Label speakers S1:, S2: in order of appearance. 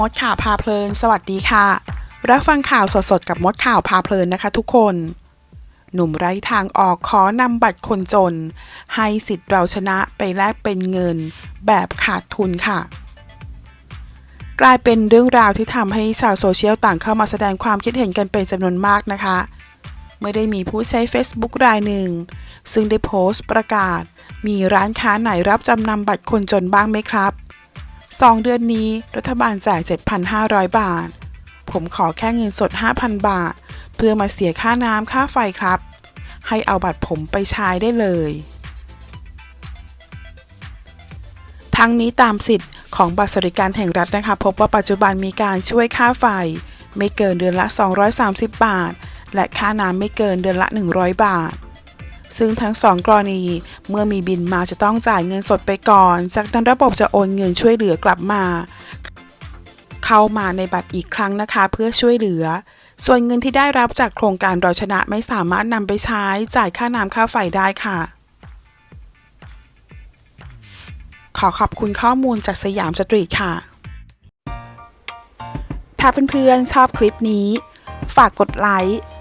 S1: มดข่าวพาเพลิน สวัสดีค่ะ รับฟังข่าวสดๆ กับมดข่าวพาเพลินนะคะทุกคน หนุ่มไร้ทางออกขอนำบัตรคนจน ให้สิทธิ์เราชนะไปแลกเป็นเงิน แบบขาดทุนค่ะ กลายเป็นเรื่องราวที่ทำให้ชาวโซเชียลต่างเข้ามาแสดงความคิดเห็นกันเป็นจำนวนมากนะคะเมื่อได้มีผู้ใช้ Facebook รายหนึ่ง ซึ่งได้โพสต์ประกาศ มีร้านค้าไหนรับจำนำบัตรคนจนบ้างไหมครับ 2 เดือนนี้รัฐบาลจ่าย 7,500 บาท ผมขอแค่เงินสด 5,000 บาท เพื่อมาเสียค่าน้ำค่าไฟครับ ให้เอาบัตรผมไปใช้ได้เลย ทั้งนี้ตามสิทธิ์ของบัตรสวัสดิการแห่งรัฐนะคะ พบว่าปัจจุบันมีการช่วยค่าไฟ ไม่เกินเดือนละ 230 บาท และค่าน้ำไม่เกินเดือนละ 100 บาท ซึ่งทั้งสองกรณี เมื่อมีบินมาจะต้องจ่ายเงินสดไปก่อน จากนั้นระบบจะโอนเงินช่วยเหลือกลับมา เข้ามาในบัตรอีกครั้งนะคะ เพื่อช่วยเหลือ ส่วนเงินที่ได้รับจากโครงการเราชนะไม่สามารถนำไปใช้จ่ายค่าน้ำค่าไฟได้ค่ะขอขอบคุณข้อมูลจากสยามสตรีทค่ะ ถ้าเพื่อนๆชอบคลิปนี้ ฝากกดไลค์